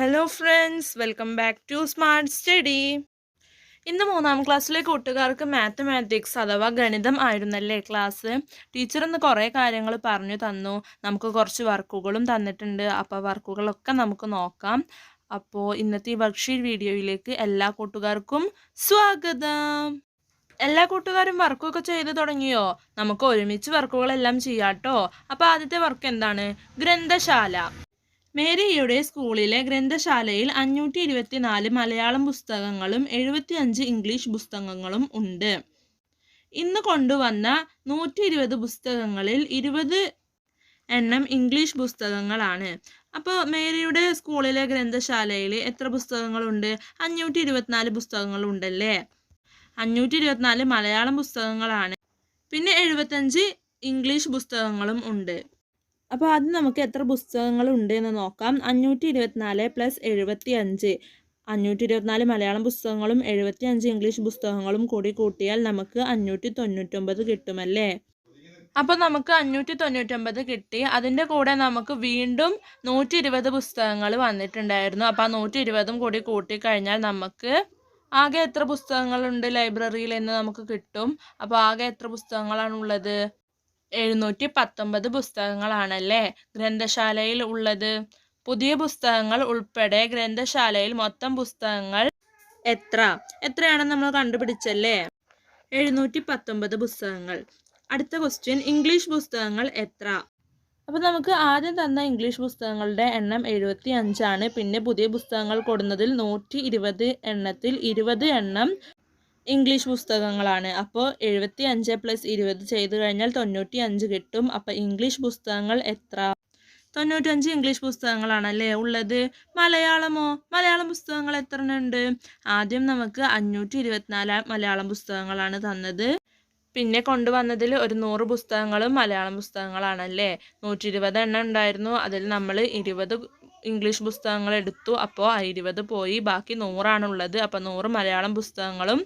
Hello friends welcome back to smart study ഇന്ന് മൂന്നാം ക്ലാസ്സിലെ കൂട്ടുകാർക്ക് മാത്തമാറ്റിക്സ് അഥവാ ഗണിതം ആയിരുന്നല്ലേ ക്ലാസ് ടീച്ചർ ഇന്ന് കുറേ കാര്യങ്ങൾ പറഞ്ഞു തന്നു. നമുക്ക് കുറച്ച് വർക്കുകളും തന്നിട്ടുണ്ട്. അപ്പോൾ വർക്കുകളൊക്കെ നമുക്ക് നോക്കാം. അപ്പോൾ ഇന്നത്തെ ഈ വർക്ക്ഷീറ്റ് വീഡിയോയിലേക്ക് എല്ലാ കൂട്ടുകാർക്കും സ്വാഗതം. എല്ലാ കൂട്ടുകാരും വർക്കൊക്കെ ചെയ്ത് തുടങ്ങിയോ? നമുക്ക് ഒരുമിച്ച് വർക്കുകളെല്ലാം ചെയ്യാട്ടോ അപ്പോൾ ആദ്യത്തെ വർക്ക് എന്താണ്? ഗ്രന്ഥശാല. മേരിയുടെ സ്കൂളിലെ ഗ്രന്ഥശാലയിൽ അഞ്ഞൂറ്റി ഇരുപത്തിനാല് മലയാളം പുസ്തകങ്ങളും എഴുപത്തിയഞ്ച് ഇംഗ്ലീഷ് പുസ്തകങ്ങളും ഉണ്ട്. ഇന്ന് കൊണ്ടുവന്ന നൂറ്റി ഇരുപത് പുസ്തകങ്ങളിൽ ഇരുപത് എണ്ണം ഇംഗ്ലീഷ് പുസ്തകങ്ങളാണ്. അപ്പോൾ മേരിയുടെ സ്കൂളിലെ ഗ്രന്ഥശാലയിൽ എത്ര പുസ്തകങ്ങളുണ്ട്? അഞ്ഞൂറ്റി ഇരുപത്തിനാല് പുസ്തകങ്ങളുണ്ടല്ലേ? അഞ്ഞൂറ്റി ഇരുപത്തിനാല് മലയാളം പുസ്തകങ്ങളാണ്. പിന്നെ എഴുപത്തഞ്ച് ഇംഗ്ലീഷ് പുസ്തകങ്ങളും ഉണ്ട്. അപ്പോൾ അത് നമുക്ക് എത്ര പുസ്തകങ്ങൾ ഉണ്ട് എന്ന് നോക്കാം. അഞ്ഞൂറ്റി ഇരുപത്തിനാല് പ്ലസ് എഴുപത്തി അഞ്ച് അഞ്ഞൂറ്റി ഇരുപത്തിനാല് മലയാളം പുസ്തകങ്ങളും എഴുപത്തി അഞ്ച് ഇംഗ്ലീഷ് പുസ്തകങ്ങളും കൂടി കൂട്ടിയാൽ നമുക്ക് അഞ്ഞൂറ്റി തൊണ്ണൂറ്റൊമ്പത് കിട്ടുമല്ലേ? അപ്പോൾ നമുക്ക് അഞ്ഞൂറ്റി തൊണ്ണൂറ്റൊമ്പത് കിട്ടി. അതിന്റെ കൂടെ നമുക്ക് വീണ്ടും നൂറ്റി ഇരുപത് പുസ്തകങ്ങൾ വന്നിട്ടുണ്ടായിരുന്നു. അപ്പോൾ ആ നൂറ്റി ഇരുപതും കൂടി കൂട്ടിക്കഴിഞ്ഞാൽ നമുക്ക് ആകെ എത്ര പുസ്തകങ്ങളുണ്ട് ലൈബ്രറിയിൽ എന്ന് നമുക്ക് കിട്ടും. അപ്പോൾ ആകെ എത്ര പുസ്തകങ്ങളാണുള്ളത്? എഴുന്നൂറ്റി പത്തൊമ്പത് പുസ്തകങ്ങളാണല്ലേ? ഗ്രന്ഥശാലയിൽ ഉള്ളത്. പുതിയ പുസ്തകങ്ങൾ ഉൾപ്പെടെ ഗ്രന്ഥശാലയിൽ മൊത്തം പുസ്തകങ്ങൾ എത്ര? എത്രയാണെന്ന് നമ്മൾ കണ്ടുപിടിച്ചല്ലേ? എഴുന്നൂറ്റി പത്തൊമ്പത് പുസ്തകങ്ങൾ. അടുത്ത ക്വസ്റ്റ്യൻ ഇംഗ്ലീഷ് പുസ്തകങ്ങൾ എത്ര? അപ്പോൾ നമുക്ക് ആദ്യം തന്ന ഇംഗ്ലീഷ് പുസ്തകങ്ങളുടെ എണ്ണം എഴുപത്തി അഞ്ചാണ് പിന്നെ പുതിയ പുസ്തകങ്ങൾ കൊടുന്നതിൽ നൂറ്റി ഇരുപത് എണ്ണത്തിൽ ഇരുപത് എണ്ണം ഇംഗ്ലീഷ് പുസ്തകങ്ങളാണ്. അപ്പോൾ എഴുപത്തി അഞ്ച് പ്ലസ് ഇരുപത് ചെയ്ത് കഴിഞ്ഞാൽ തൊണ്ണൂറ്റി അഞ്ച് കിട്ടും. അപ്പോൾ ഇംഗ്ലീഷ് പുസ്തകങ്ങൾ എത്ര? തൊണ്ണൂറ്റഞ്ച് ഇംഗ്ലീഷ് പുസ്തകങ്ങളാണല്ലേ ഉള്ളത്. മലയാളമോ? മലയാളം പുസ്തകങ്ങൾ എത്ര ഉണ്ട് ആദ്യം നമുക്ക് അഞ്ഞൂറ്റി ഇരുപത്തിനാല് മലയാളം പുസ്തകങ്ങളാണ് തന്നത്. പിന്നെ കൊണ്ടുവന്നതിൽ ഒരു നൂറ് പുസ്തകങ്ങളും മലയാളം പുസ്തകങ്ങളാണല്ലേ? നൂറ്റി ഇരുപത് എണ്ണം ഉണ്ടായിരുന്നു. അതിൽ നമ്മൾ ഇരുപത് ഇംഗ്ലീഷ് പുസ്തകങ്ങൾ എടുത്തു. അപ്പോൾ ആ ഇരുപത് പോയി. ബാക്കി നൂറാണുള്ളത്. അപ്പോൾ നൂറ് മലയാളം പുസ്തകങ്ങളും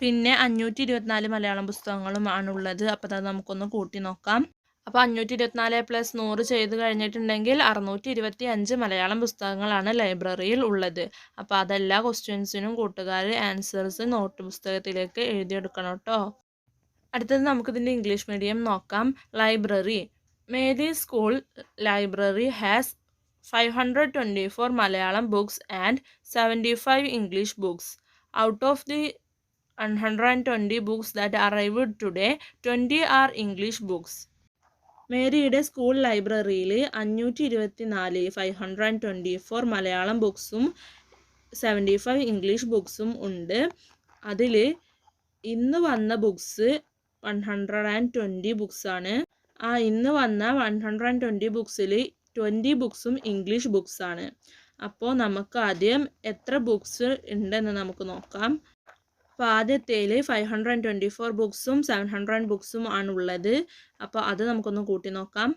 പിന്നെ അഞ്ഞൂറ്റി ഇരുപത്തിനാല് മലയാളം പുസ്തകങ്ങളും ആണുള്ളത് അപ്പോൾ അത് നമുക്കൊന്ന് കൂട്ടി നോക്കാം. അപ്പോൾ അഞ്ഞൂറ്റി ഇരുപത്തിനാല് പ്ലസ് നൂറ് ചെയ്ത് കഴിഞ്ഞിട്ടുണ്ടെങ്കിൽ അറുന്നൂറ്റി ഇരുപത്തി അഞ്ച് മലയാളം പുസ്തകങ്ങളാണ് ലൈബ്രറിയിൽ ഉള്ളത്. അപ്പോൾ അതെല്ലാ ക്വസ്റ്റ്യൻസിനും കൂട്ടുകാർ ആൻസേഴ്സ് നോട്ട് പുസ്തകത്തിലേക്ക് എഴുതിയെടുക്കണം കേട്ടോ. അടുത്തത് നമുക്കിതിന്റെ ഇംഗ്ലീഷ് മീഡിയം നോക്കാം. Library Mary school library has five hundred twenty four Malayalam books and seventy five English books out of the 120 books that arrived today. 20 are English books. മേരിയുടെ സ്കൂൾ ലൈബ്രറിയിൽ അഞ്ഞൂറ്റി ഇരുപത്തി നാല് five hundred and twenty four Malayalam ബുക്സും seventy five English ബുക്സും ഉണ്ട്. അതിൽ ഇന്ന് വന്ന books one hundred and twenty ബുക്സാണ് ആ ഇന്ന് വന്ന വൺ ഹൺഡ്രഡ് ആൻഡ് ട്വന്റി ബുക്സിൽ ട്വന്റി ബുക്സും ഇംഗ്ലീഷ് ബുക്സാണ് അപ്പോൾ നമുക്ക് ആദ്യം എത്ര ബുക്സ് ഉണ്ടെന്ന് നമുക്ക് നോക്കാം. അപ്പോൾ ആദ്യത്തേൽ five hundred and twenty four ബുക്സും seven hundred ബുക്സും ആണുള്ളത്. അപ്പോൾ അത് നമുക്കൊന്ന് കൂട്ടി നോക്കാം.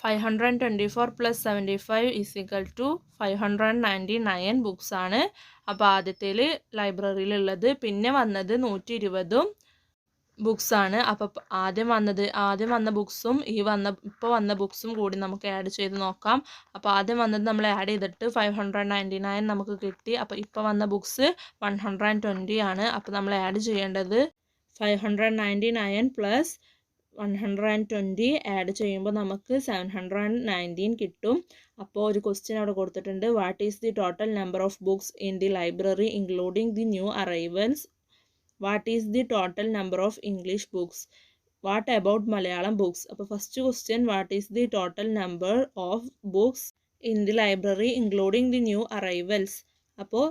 Five hundred and twenty four plus seventy five is equal to five hundred ninety nine ബുക്സാണ് അപ്പോൾ ആദ്യത്തേൽ ലൈബ്രറിയിലുള്ളത് പിന്നെ വന്നത് നൂറ്റി ഇരുപതും ബുക്സാണ്. അപ്പോൾ ആദ്യം വന്നത് ആദ്യം വന്ന ബുക്സും ഈ വന്ന ഇപ്പോൾ വന്ന ബുക്സും കൂടി നമുക്ക് ആഡ് ചെയ്ത് നോക്കാം. അപ്പോൾ ആദ്യം വന്നത് നമ്മൾ ആഡ് ചെയ്തിട്ട് ഫൈവ് ഹൺഡ്രഡ് നയന്റി നയൻ നമുക്ക് കിട്ടി. അപ്പോൾ ഇപ്പോൾ വന്ന ബുക്സ് വൺ ഹൺഡ്രഡ് ട്വന്റി ആണ്. അപ്പോൾ നമ്മൾ ആഡ് ചെയ്യേണ്ടത് five hundred ninety nine plus one hundred and twenty add ചെയ്യുമ്പോൾ നമുക്ക് സെവൻ ഹൺഡ്രഡ് ആൻഡ് നയന്റീൻ കിട്ടും. അപ്പോൾ ഒരു ക്വസ്റ്റ്യൻ അവിടെ കൊടുത്തിട്ടുണ്ട്. What is the total number of books in the library including the new arrivals what is the total number of English books what about Malayalam books അപ്പോൾ first question what is the total number of books in the library including the new arrivals അപ്പോൾ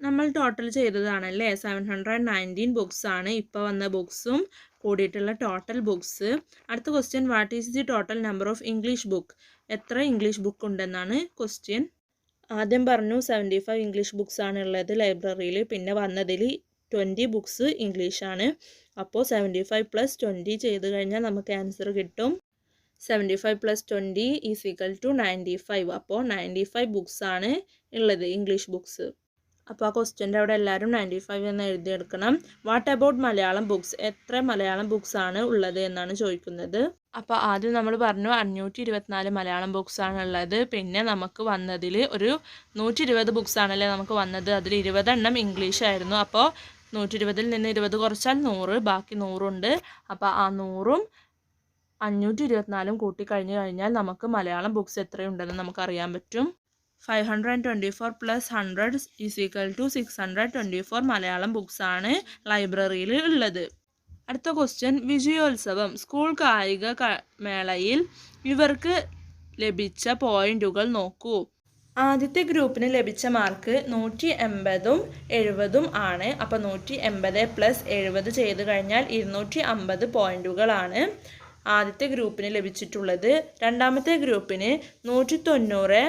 നമ്മൾ total ചെയ്തതാണല്ലേ? Seven hundred nineteen books ആണ് ഇപ്പോൾ വന്ന ബുക്സും കൂടിയിട്ടുള്ള total books അടുത്ത question what is the total number of English book എത്ര ഇംഗ്ലീഷ് ബുക്ക് ഉണ്ടെന്നാണ് ക്വസ്റ്റ്യൻ ആദ്യം പറഞ്ഞു സെവന്റി ഫൈവ് ഇംഗ്ലീഷ് ബുക്സ് ആണ് ഉള്ളത് ലൈബ്രറിയിൽ പിന്നെ വന്നതിൽ ട്വന്റി ബുക്സ് ഇംഗ്ലീഷാണ് അപ്പോൾ സെവന്റി ഫൈവ് പ്ലസ് ട്വന്റി ചെയ്ത് കഴിഞ്ഞാൽ നമുക്ക് ആൻസർ കിട്ടും. Seventy five plus twenty is equal to ninety five അപ്പോൾ നയന്റി ഫൈവ് ബുക്സാണ് ഉള്ളത് ഇംഗ്ലീഷ് ബുക്സ് അപ്പോൾ ആ ക്വസ്റ്റ്യന്റെ അവിടെ എല്ലാവരും നയന്റി ഫൈവ് എന്ന് എഴുതിയെടുക്കണം വാട്ട് അബൌട്ട് മലയാളം ബുക്സ് എത്ര മലയാളം ബുക്സ് ആണ് ഉള്ളത് എന്നാണ് ചോദിക്കുന്നത്. അപ്പോൾ ആദ്യം നമ്മൾ പറഞ്ഞു അഞ്ഞൂറ്റി ഇരുപത്തിനാല് മലയാളം ബുക്സ് ഉള്ളത്. പിന്നെ നമുക്ക് വന്നതിൽ ഒരു നൂറ്റി ഇരുപത് ബുക്സ് ആണല്ലേ നമുക്ക് വന്നത്. അതിൽ ഇരുപതെണ്ണം ഇംഗ്ലീഷ് ആയിരുന്നു. അപ്പോൾ നൂറ്റി ഇരുപതിൽ നിന്ന് ഇരുപത് കുറച്ചാൽ നൂറ് ബാക്കി നൂറുണ്ട്. അപ്പോൾ ആ നൂറും അഞ്ഞൂറ്റി ഇരുപത്തിനാലും കൂട്ടി കഴിഞ്ഞ് കഴിഞ്ഞാൽ നമുക്ക് മലയാളം ബുക്സ് എത്രയുണ്ടെന്ന് നമുക്കറിയാൻ പറ്റും. Five hundred twenty four plus hundred is equal to six hundred twenty four Malayalam ബുക്സാണ് ലൈബ്രറിയിൽ ഉള്ളത്. അടുത്ത ക്വസ്റ്റ്യൻ വിജയോത്സവം. സ്കൂൾ കായിക മേളയിൽ ഇവർക്ക് ലഭിച്ച പോയിന്റുകൾ നോക്കൂ. ആദ്യത്തെ ഗ്രൂപ്പിന് ലഭിച്ച മാർക്ക് നൂറ്റി എൺപതും എഴുപതും ആണ്. അപ്പോൾ നൂറ്റി എൺപത് പ്ലസ് എഴുപത് ചെയ്ത് കഴിഞ്ഞാൽ ഇരുന്നൂറ്റി അമ്പത് പോയിന്റുകളാണ് ആദ്യത്തെ ഗ്രൂപ്പിന് ലഭിച്ചിട്ടുള്ളത്. രണ്ടാമത്തെ ഗ്രൂപ്പിന് നൂറ്റി തൊണ്ണൂറ്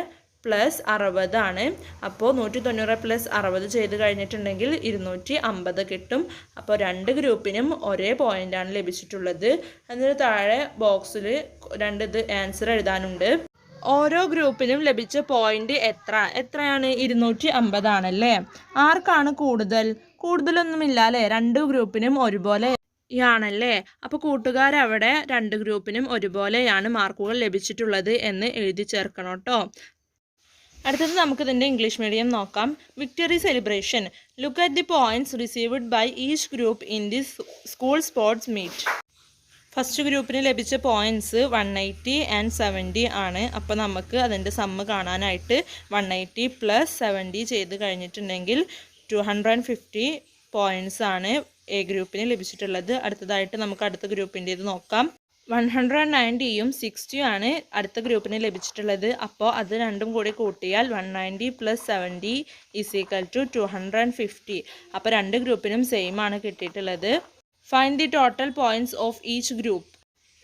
പ്ലസ് അറുപതാണ് അപ്പോൾ നൂറ്റി തൊണ്ണൂറ് പ്ലസ് അറുപത് ചെയ്ത് കഴിഞ്ഞിട്ടുണ്ടെങ്കിൽ ഇരുന്നൂറ്റി അമ്പത് കിട്ടും. അപ്പോൾ രണ്ട് ഗ്രൂപ്പിനും ഒരേ പോയിന്റാണ് ലഭിച്ചിട്ടുള്ളത്. അതിന് താഴെ ബോക്സിൽ രണ്ട് ഇത് ആൻസർ എഴുതാനുണ്ട്. ഓരോ ഗ്രൂപ്പിനും ലഭിച്ച പോയിന്റ് എത്ര? എത്രയാണ്? ഇരുന്നൂറ്റി അമ്പതാണല്ലേ ആർക്കാണ് കൂടുതൽ? കൂടുതലൊന്നുമില്ല അല്ലേ രണ്ട് ഗ്രൂപ്പിനും ഒരുപോലെ യാണല്ലേ അപ്പോൾ കൂട്ടുകാരവിടെ രണ്ട് ഗ്രൂപ്പിനും ഒരുപോലെയാണ് മാർക്കുകൾ ലഭിച്ചിട്ടുള്ളത് എന്ന് എഴുതി ചേർക്കണം കേട്ടോ അടുത്തത് നമുക്ക് ഇതിന്റെ ഇംഗ്ലീഷ് മീഡിയം നോക്കാം. Victory celebration look at the points received by each group in this school sports meet first ഗ്രൂപ്പിന് ലഭിച്ച points one eighty and seventy ആണ്. അപ്പോൾ നമുക്ക് അതിന്റെ സമ്മ് കാണാനായിട്ട് വൺ എയ്റ്റി പ്ലസ് സെവന്റി ചെയ്ത് കഴിഞ്ഞിട്ടുണ്ടെങ്കിൽ two hundred and fifty points ആണ് എ ഗ്രൂപ്പിന് ലഭിച്ചിട്ടുള്ളത്. അടുത്തതായിട്ട് നമുക്ക് അടുത്ത ഗ്രൂപ്പിന്റേത് നോക്കാം. വൺ ഹൺഡ്രഡ് നയന്റിയും സിക്സ്റ്റിയും ആണ് അടുത്ത ഗ്രൂപ്പിന് ലഭിച്ചിട്ടുള്ളത്. അപ്പോൾ അത് രണ്ടും കൂടി കൂട്ടിയാൽ one ninety plus seventy is equal to two hundred and fifty അപ്പോൾ രണ്ട് ഗ്രൂപ്പിനും സെയിം ആണ് കിട്ടിയിട്ടുള്ളത്. Find the total points of each group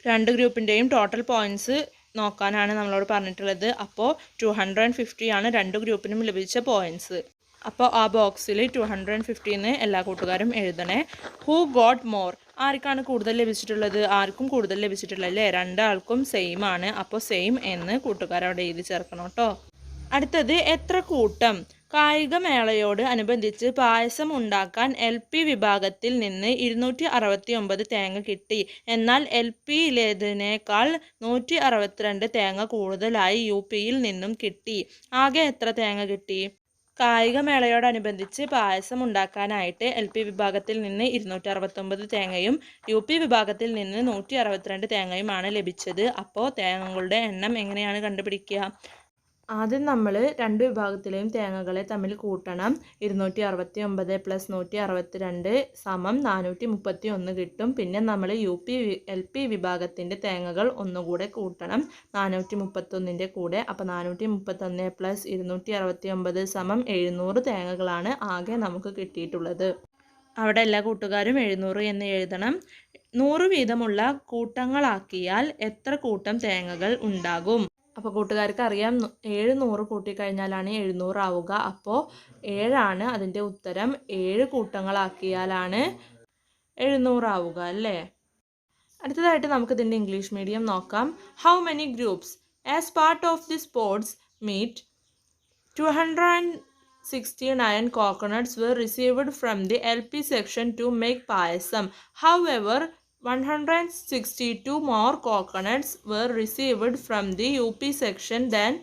രണ്ട് ഗ്രൂപ്പിന്റെയും ടോട്ടൽ പോയിന്റ്സ് നോക്കാനാണ് നമ്മളോട് പറഞ്ഞിട്ടുള്ളത്. അപ്പോൾ ടു ഹൺഡ്രഡ് ഫിഫ്റ്റി ആണ് രണ്ട് ഗ്രൂപ്പിനും ലഭിച്ച പോയിന്റ്സ് അപ്പോൾ ആ ബോക്സിൽ ടു ഹൺഡ്രഡ് ഫിഫ്റ്റീന്ന് എല്ലാ കൂട്ടുകാരും എഴുതണേ. ഹൂ ഗോട്ട് മോർ ആർക്കാണ് കൂടുതൽ ലഭിച്ചിട്ടുള്ളത്? ആർക്കും കൂടുതൽ ലഭിച്ചിട്ടുള്ളത് അല്ലേ? രണ്ടാൾക്കും സെയിം ആണ്. അപ്പോൾ സെയിം എന്ന് കൂട്ടുകാരവിടെ എഴുതി ചേർക്കണം കേട്ടോ. അടുത്തത് എത്ര കൂട്ടം? കായികമേളയോട് അനുബന്ധിച്ച് പായസം ഉണ്ടാക്കാൻ എൽ പി വിഭാഗത്തിൽ നിന്ന് ഇരുന്നൂറ്റി അറുപത്തി ഒമ്പത് തേങ്ങ കിട്ടി. എന്നാൽ എൽ പിയിലേതിനേക്കാൾ നൂറ്റി അറുപത്തിരണ്ട് തേങ്ങ കൂടുതലായി യു പിയിൽ നിന്നും കിട്ടി. ആകെ എത്ര തേങ്ങ കിട്ടി? കായികമേളയോടനുബന്ധിച്ച് പായസം ഉണ്ടാക്കാനായിട്ട് എൽ പി വിഭാഗത്തിൽ നിന്ന് ഇരുന്നൂറ്റി അറുപത്തൊമ്പത് തേങ്ങയും യു പി വിഭാഗത്തിൽ നിന്ന് നൂറ്റി അറുപത്തിരണ്ട് തേങ്ങയുമാണ് ലഭിച്ചത്. അപ്പോൾ തേങ്ങകളുടെ എണ്ണം എങ്ങനെയാണ് കണ്ടുപിടിക്കുക? ആദ്യം നമ്മൾ രണ്ട് വിഭാഗത്തിലെയും തേങ്ങകളെ തമ്മിൽ കൂട്ടണം. ഇരുന്നൂറ്റി അറുപത്തി ഒമ്പത് പ്ലസ് നൂറ്റി അറുപത്തി രണ്ട് സമം നാനൂറ്റി മുപ്പത്തി ഒന്ന് കിട്ടും. പിന്നെ നമ്മൾ യു പി എൽ പി വിഭാഗത്തിന്റെ തേങ്ങകൾ ഒന്നുകൂടെ കൂട്ടണം. നാനൂറ്റി മുപ്പത്തൊന്നിന്റെ കൂടെ. അപ്പോൾ നാനൂറ്റി മുപ്പത്തൊന്ന് പ്ലസ് ഇരുന്നൂറ്റി അറുപത്തി ഒമ്പത് സമം എഴുന്നൂറ് തേങ്ങകളാണ് ആകെ നമുക്ക് കിട്ടിയിട്ടുള്ളത്. അവിടെ എല്ലാ കൂട്ടുകാരും എഴുന്നൂറ് എന്ന് എഴുതണം. നൂറ് വീതമുള്ള കൂട്ടങ്ങളാക്കിയാൽ എത്ര കൂട്ടം തേങ്ങകൾ ഉണ്ടാകും? അപ്പോൾ കൂട്ടുകാർക്ക് അറിയാം ഏഴ് നൂറ് കൂട്ടിക്കഴിഞ്ഞാലാണ് എഴുന്നൂറാവുക അപ്പോൾ ഏഴാണ് അതിന്റെ ഉത്തരം. ഏഴ് കൂട്ടങ്ങളാക്കിയാലാണ് എഴുന്നൂറാവുക അല്ലേ? അടുത്തതായിട്ട് നമുക്കിതിന്റെ ഇംഗ്ലീഷ് മീഡിയം നോക്കാം. How many groups as part of the sports meet two hundred and sixty nine coconuts were received from the L P section to make payasam how However, 162 more coconuts were received from the UP section than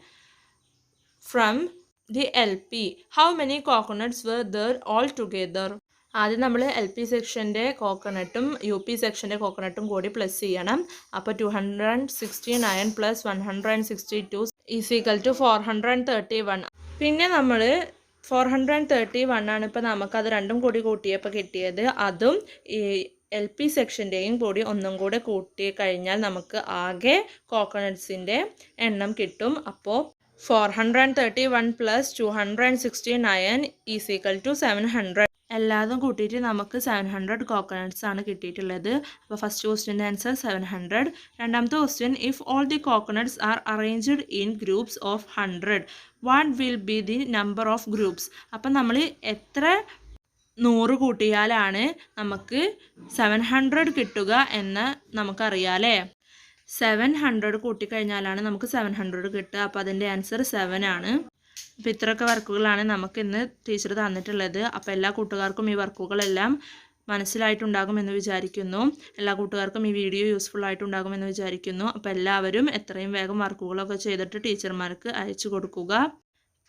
from the LP. How many coconuts were there altogether? ആദ്യം നമ്മൾ L P സെക്ഷന്റെ കോക്കനട്ടും U P സെക്ഷന്റെ കോക്കനട്ടും കൂടി plus ചെയ്യണം അപ്പോൾ two hundred sixty nine plus one hundred sixty two is equal to four hundred thirty one പിന്നെ നമ്മൾ four hundred thirty one ആണ് ഇപ്പോൾ നമുക്കത് രണ്ടും കൂടി കൂട്ടിയപ്പോൾ കിട്ടിയത് അതും എൽ പി സെക്ഷന്റെയും കൂടി ഒന്നും കൂടെ കൂട്ടി കഴിഞ്ഞാൽ നമുക്ക് ആകെ കോക്കനട്ട്സിന്റെ എണ്ണം കിട്ടും. അപ്പോൾ four hundred thirty one plus two hundred sixty nine is equal to seven hundred എല്ലാതും കൂട്ടിയിട്ട് നമുക്ക് സെവൻ ഹൺഡ്രഡ് കോക്കനട്ട്സ് ആണ് കിട്ടിയിട്ടുള്ളത്. അപ്പോൾ ഫസ്റ്റ് ക്വസ്റ്റ്യന്റെ ആൻസർ സെവൻ ഹൺഡ്രഡ് രണ്ടാമത്തെ question if all the coconuts are arranged in groups of hundred what will be the number of groups അപ്പം നമ്മൾ എത്ര നൂറ് കൂട്ടിയാലാണ് നമുക്ക് സെവൻ ഹൺഡ്രഡ് കിട്ടുക എന്ന് നമുക്കറിയാലേ. സെവൻ ഹൺഡ്രഡ് കൂട്ടിക്കഴിഞ്ഞാലാണ് നമുക്ക് സെവൻ ഹൺഡ്രഡ് കിട്ടുക. അപ്പോൾ അതിന്റെ ആൻസർ സെവൻ ആണ്. അപ്പോൾ ഇത്രയൊക്കെ വർക്കുകളാണ് നമുക്ക് ഇന്ന് ടീച്ചർ തന്നിട്ടുള്ളത്. അപ്പോൾ എല്ലാ കൂട്ടുകാർക്കും ഈ വർക്കുകളെല്ലാം മനസ്സിലായിട്ടുണ്ടാകുമെന്ന് വിചാരിക്കുന്നു. എല്ലാ കൂട്ടുകാർക്കും ഈ വീഡിയോ യൂസ്ഫുൾ ആയിട്ടുണ്ടാകുമെന്ന് വിചാരിക്കുന്നു. അപ്പോൾ എല്ലാവരും എത്രയും വേഗം വർക്കുകളൊക്കെ ചെയ്തിട്ട് ടീച്ചർമാർക്ക് അയച്ചു കൊടുക്കുക.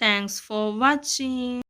Thanks for watching